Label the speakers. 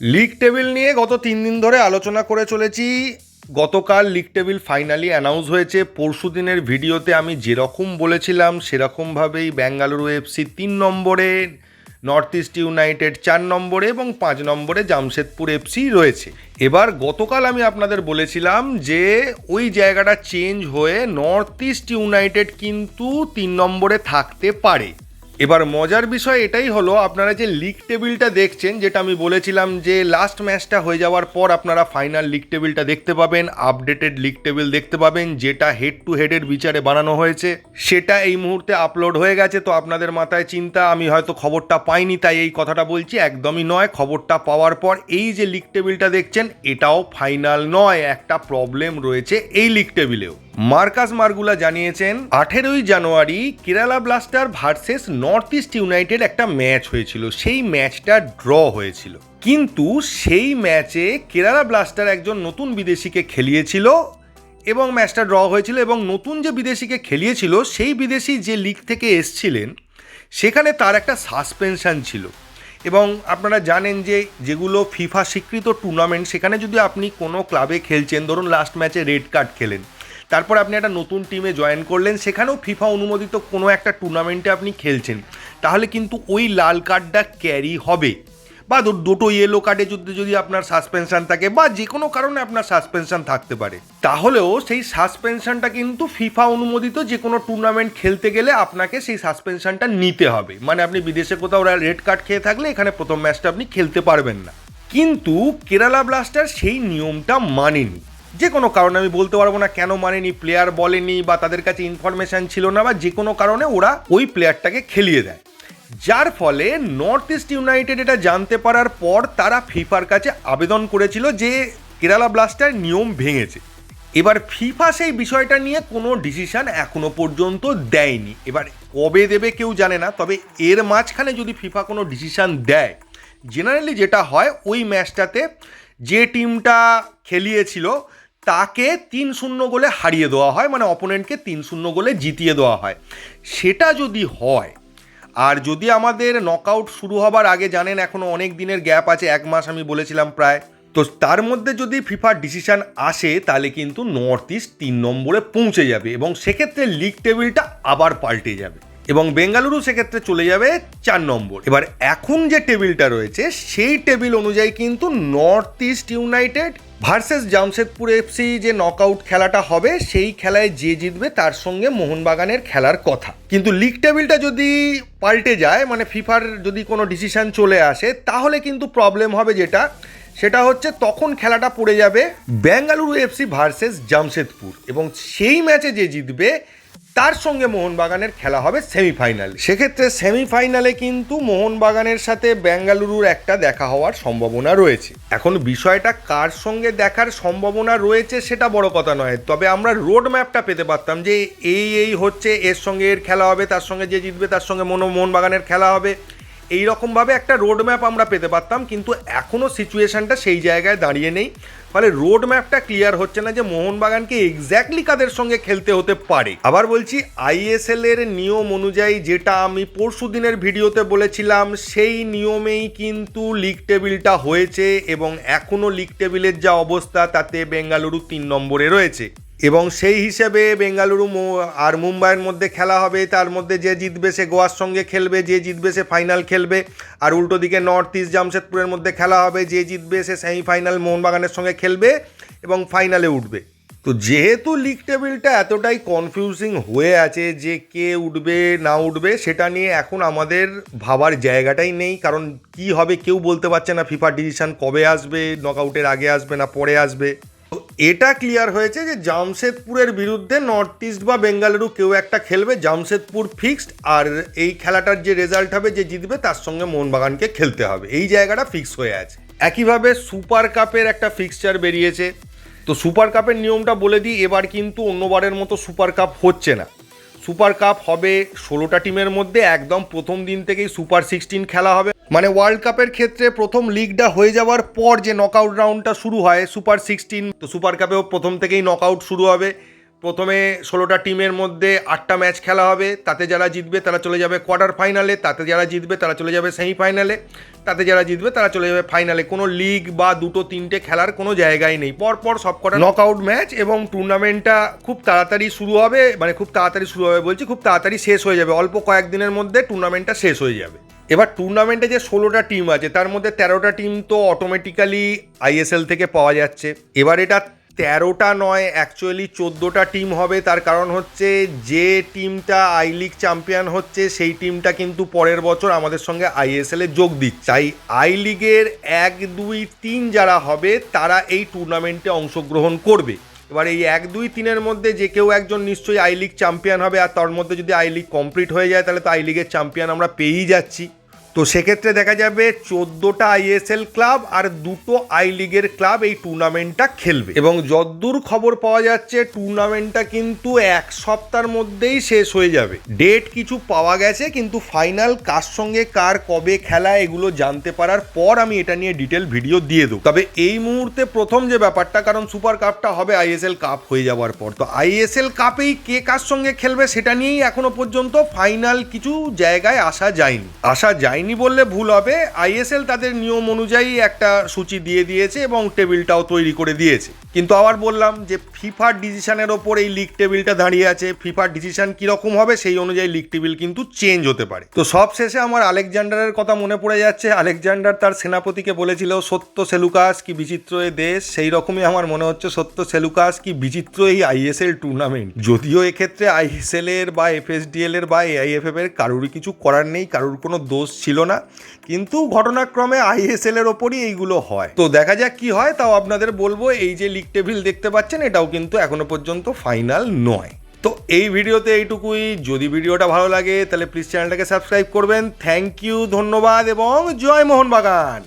Speaker 1: League table নিয়ে গত তিন দিন ধরে আলোচনা করে চলেছি। গতকাল লিগ টেবিল ফাইনালি অ্যানাউন্স হয়েছে। পরশু দিনের ভিডিওতে আমি যেরকম বলেছিলাম, সেরকমভাবেই বেঙ্গালুরু এফসি তিন নম্বরে, নর্থ ইস্ট ইউনাইটেড চার নম্বরে এবং পাঁচ নম্বরে জামশেদপুর এফসি রয়েছে। এবার গতকাল আমি আপনাদের বলেছিলাম যে ওই জায়গাটা চেঞ্জ হয়ে নর্থ ইস্ট ইউনাইটেড কিন্তু তিন নম্বরে থাকতে পারে। এবার মজার বিষয় এটাই হলো, আপনারা যে লিগ টেবিলটা দেখছেন, যেটা আমি বলেছিলাম যে লাস্ট ম্যাচটা হয়ে যাওয়ার পর আপনারা ফাইনাল লিগ টেবিলটা দেখতে পাবেন আপডেটেড লিগ টেবিল দেখতে পাবেন, যেটা হেড টু হেডের বিচারে বানানো হয়েছে। সেটা এই মুহূর্তে আপলোড হয়ে গেছে, তো আপনাদের মাথায় চিন্তা, আমি হয়তো খবরটা পাইনি, তাই এই কথাটা বলছি, একদমই নয়, খবরটা পাওয়ার পর এই যে লিগ টেবিলটা দেখছেন, এটাও ফাইনাল নয়, একটা প্রবলেম রয়েছে এই লিগ টেবিলেও মার্কাস মার্গুলা জানিয়েছেন, আঠেরোই জানুয়ারি Kerala blaster versus north east united একটা ম্যাচ হয়েছিল। সেই ম্যাচটা ড্র হয়েছিল। কিন্তু সেই ম্যাচে কেরালা ব্লাস্টার একজন নতুন বিদেশিকে খেলিয়েছিল এবং ম্যাচটা ড্র হয়েছিল এবং নতুন যে বিদেশিকে খেলিয়েছিল, সেই বিদেশি যে লিগ থেকে এসছিলেন, সেখানে তার একটা সাসপেনশন ছিল। এবং আপনারা জানেন যে যেগুলো ফিফা স্বীকৃত টুর্নামেন্ট, সেখানে যদি আপনি কোনো ক্লাবে খেলছেন, ধরুন লাস্ট ম্যাচে রেড কার্ড খেলেন তারপর আপনি একটা নতুন টিমে জয়েন করলেন, সেখানেও ফিফা অনুমোদিত কোনো একটা টুর্নামেন্টে আপনি খেলছেন। তাহলে কিন্তু ওই লাল কার্ডটা ক্যারি হবে। বা দুটো ইয়েলো কার্ডে যদি যদি আপনার সাসপেনশন থাকে, বা যে কোনো কারণে আপনার সাসপেনশন থাকতে পারে। তাহলেও সেই সাসপেনশনটা কিন্তু ফিফা অনুমোদিত যে কোনো টুর্নামেন্ট খেলতে গেলে আপনাকে সেই সাসপেনশনটা নিতে হবে। মানে আপনি বিদেশে কোথাও রেড কার্ড খেয়ে থাকলে এখানে প্রথম ম্যাচটা আপনি খেলতে পারবেন না। কিন্তু কেরালা ব্লাস্টার সেই নিয়মটা মানেনি। যে কোনো কারণে, আমি বলতে পারব না কেন মানেনি প্লেয়ার বলেনি বা তাদের কাছে ইনফরমেশান ছিল না বা যে কোনো কারণে ওরা ওই প্লেয়ারটাকে খেলিয়ে দেয়। যার ফলে নর্থ ইস্ট ইউনাইটেড এটা জানতে পারার পর তারা ফিফার কাছে আবেদন করেছিল যে কেরালা ব্লাস্টার নিয়ম ভেঙেছে। এবার ফিফা সেই বিষয়টা নিয়ে কোনো ডিসিশন এখনও পর্যন্ত দেয়নি। এবার কবে দেবে কেউ জানে না, তবে এর মাঝখানে যদি ফিফা কোনো ডিসিশন দেয় জেনারেলি যেটা হয় ওই ম্যাচটাতে যে টিমটা খেলিয়েছিল তাকে তিন শূন্য গোলে হারিয়ে দেওয়া হয় মানে অপোনেন্টকে তিন শূন্য গোলে জিতিয়ে দেওয়া হয়। সেটা যদি হয়, আর যদি আমাদের নকআউট শুরু হবার আগে জানেন এখনও অনেক দিনের গ্যাপ আছে, এক মাস আমি বলেছিলাম প্রায়। তো তার মধ্যে যদি ফিফার ডিসিশান আসে, তাহলে কিন্তু নর্থ ইস্ট তিন নম্বরে পৌঁছে যাবে এবং সেক্ষেত্রে লিগ টেবিলটা আবার পাল্টে যাবে এবং বেঙ্গালুরু সেক্ষেত্রে চলে যাবে চার নম্বর। এবার এখন যে টেবিলটা রয়েছে, সেই টেবিল অনুযায়ী কিন্তু north east united versus Jamshedpur FC যে নকআউট খেলাটা হবে, সেই খেলায় যে জিতবে তার সঙ্গে মোহনবাগানের খেলার কথা। কিন্তু লিগ টেবিলটা যদি পাল্টে যায় মানে ফিফার যদি কোনো ডিসিশন চলে আসে, তাহলে কিন্তু প্রবলেম হবে যেটা। সেটা হচ্ছে তখন খেলাটা পড়ে যাবে বেঙ্গালুরু এফসি ভার্সেস জামশেদপুর। এবং সেই ম্যাচে যে জিতবে তার সঙ্গে মোহনবাগানের খেলা হবে সেমিফাইনাল। সেক্ষেত্রে সেমিফাইনালে কিন্তু মোহনবাগানের সাথে বেঙ্গালুরুর একটা দেখা হওয়ার সম্ভাবনা রয়েছে। এখন বিষয়টা কার সঙ্গে দেখার সম্ভাবনা রয়েছে সেটা বড় কথা নয়। তবে আমরা রোড ম্যাপটা পেতে পারতাম যে এই এই হচ্ছে, এর সঙ্গে এর খেলা হবে, তার সঙ্গে যে জিতবে তার সঙ্গে মনো মোহনবাগানের খেলা হবে। এই রকমভাবে একটা রোড ম্যাপ আমরা পেতে পারতাম, কিন্তু এখনও সিচুয়েশনটা সেই জায়গায় দাঁড়িয়ে নেই। ফলে রোড ম্যাপটা ক্লিয়ার হচ্ছে না যে মোহনবাগানকে এক্স্যাক্টলি কাদের সঙ্গে খেলতে হতে পারে। আবার বলছি আইএসএল এর নিয়ম অনুযায়ী যেটা আমি পরশু দিনের ভিডিওতে বলেছিলাম, সেই নিয়মেই কিন্তু লিগ টেবিলটা হয়েছে এবং এখনও লিগ টেবিলের যা অবস্থা, তাতে বেঙ্গালুরু তিন নম্বরে রয়েছে। এবং সেই হিসেবে বেঙ্গালুরু আর মুম্বাইয়ের মধ্যে খেলা হবে, তার মধ্যে যে জিতবে সে গোয়ার সঙ্গে খেলবে, যে জিতবে সে ফাইনাল খেলবে, আর উল্টো দিকে নর্থ ইস্ট জামশেদপুরের মধ্যে খেলা হবে, যে জিতবে সে সেমিফাইনাল মোহনবাগানের সঙ্গে খেলবে এবং ফাইনালে উঠবে। তো যেহেতু লিগ টেবিলটা এতটাই কনফিউজিং হয়ে আছে যে কে উঠবে, না উঠবে, সেটা নিয়ে এখন আমাদের ভাবার জায়গাটাই নেই, কারণ কি হবে কেউ বলতে পারছে না ফিফা ডিসিশন কবে আসবে নকআউটের আগে আসবে না, পরে আসবে। এটা ক্লিয়ার হয়েছে যে জামশেদপুরের বিরুদ্ধে নর্থ ইস্ট বা বেঙ্গালুরু কেউ একটা খেলবে, জামশেদপুর ফিক্সড আর এই খেলাটার যে রেজাল্ট হবে, যে জিতবে, তার সঙ্গে মোহনবাগানকে খেলতে হবে। এই জায়গাটা ফিক্স হয়ে আছে। একইভাবে সুপার কাপের একটা ফিক্সচার বেরিয়েছে। তো সুপার কাপের নিয়মটা বলে দিই, এবার কিন্তু অন্যবারের মতো সুপার কাপ হচ্ছে না। সুপার কাপ হবে ষোলোটা টিমের মধ্যে, একদম প্রথম দিন থেকেই সুপার সিক্সটিন খেলা হবে। মানে ওয়ার্ল্ড কাপের ক্ষেত্রে প্রথম লিগটা হয়ে যাওয়ার পর যে নকআউট রাউন্ডটা শুরু হয় সুপার সিক্সটিন তো সুপার কাপেও প্রথম থেকেই নকআউট শুরু হবে। প্রথমে ষোলোটা টিমের মধ্যে আটটা ম্যাচ খেলা হবে, তাতে যারা জিতবে তারা চলে যাবে কোয়ার্টার ফাইনালে তাতে যারা জিতবে তারা চলে যাবে সেমিফাইনালে তাতে যারা জিতবে তারা চলে যাবে ফাইনালে কোনো লিগ বা দুটো তিনটে খেলার কোনো জায়গাই নেই। পরপর সব কটা নক আউট ম্যাচ এবং টুর্নামেন্টটা খুব তাড়াতাড়ি শুরু হবে মানে খুব তাড়াতাড়ি শুরু হবে বলছি, খুব তাড়াতাড়ি শেষ হয়ে যাবে। অল্প কয়েকদিনের মধ্যে টুর্নামেন্টটা শেষ হয়ে যাবে। এবার টুর্নামেন্টে যে ষোলোটা টিম আছে, তার মধ্যে তেরোটা টিম তো অটোমেটিক্যালি আইএসএল থেকে পাওয়া যাচ্ছে। এবার এটা তেরোটা নয় অ্যাকচুয়ালি চোদ্দোটা টিম হবে। তার কারণ হচ্ছে যে টিমটা আই লিগ চ্যাম্পিয়ন হচ্ছে, সেই টিমটা কিন্তু পরের বছর আমাদের সঙ্গে আইএসএল যোগ দিচ্ছে। তাই আই লিগের এক, দুই, তিন যারা হবে, তারা এই টুর্নামেন্টে অংশগ্রহণ করবে। এবার এই এক দুই তিনের মধ্যে যে কেউ একজন নিশ্চয়ই আই লিগ চ্যাম্পিয়ন হবে আর তার মধ্যে যদি আই লিগ কমপ্লিট হয়ে যায়, তাহলে তো আই লিগের চ্যাম্পিয়ন আমরা পেয়েই যাচ্ছি। তো সেক্ষেত্রে দেখা যাবে চোদ্দোটা আইএসএল ক্লাব আর দুটো আই লিগের ক্লাব এই টুর্নামেন্টটা খেলবে। এবং যদ্দূর খবর পাওয়া যাচ্ছে, টুর্নামেন্টটা কিন্তু এক সপ্তাহের মধ্যেই শেষ হয়ে যাবে। ডেট কিছু পাওয়া গেছে, কিন্তু ফাইনাল কার সঙ্গে কার কবে খেলা এগুলো জানতে পারার পর আমি এটা নিয়ে ডিটেল ভিডিও দিয়ে দেবো। তবে এই মুহূর্তে প্রথম যে ব্যাপারটা, কারণ সুপার কাপটা হবে আইএসএল কাপ হয়ে যাওয়ার পর। তো আইএসএল কাপেই কে কার সঙ্গে খেলবে সেটা নিয়েই এখনও পর্যন্ত ফাইনাল কিছু জায়গায় আসা যায়নি। আসা যায়নি বললে ভুল হবে। আইএসএল তাদের নিয়ম অনুযায়ী একটা সূচি দিয়ে দিয়েছে এবং টেবিলটাও তৈরি করে দিয়েছে। কিন্তু আবার বললাম যে ফিফার ডিসিশনের ওপর এই লিগ টেবিলটা দাঁড়িয়ে আছে। ফিফার ডিসিশন কীরকম হবে সেই অনুযায়ী লিগ টেবিল কিন্তু চেঞ্জ হতে পারে। তো সব শেষে আমার আলেকজান্ডারের কথা মনে পড়ে যাচ্ছে। আলেকজান্ডার তার সেনাপতিকে বলেছিল, সত্য সেলুকাস কি বিচিত্র এ দেশ? সেই রকমই আমার মনে হচ্ছে, সত্য সেলুকাস কি বিচিত্র এই আইএসএল টুর্নামেন্ট যদিও এক্ষেত্রে আইএসএল এর বা এফএসডিএল এর বা এআইএফএফ এর কারোরই কিছু করার নেই, কারোর কোনো দোষ ছিল না, কিন্তু ঘটনাক্রমে আইএসএলের ওপরই এইগুলো হয়। তো দেখা যাক কি হয়, তাও আপনাদের বলব, এই যে লিগ টেবিল দেখতে পাচ্ছেন, এটাও কিন্তু এখনও পর্যন্ত ফাইনাল নয়। তো এই ভিডিওতে এইটুকুই। যদি ভিডিওটা ভালো লাগে, তাহলে প্লিজ চ্যানেলটাকে সাবস্ক্রাইব করবেন। থ্যাংক ইউ ধন্যবাদ, এবং জয় মোহন বাগান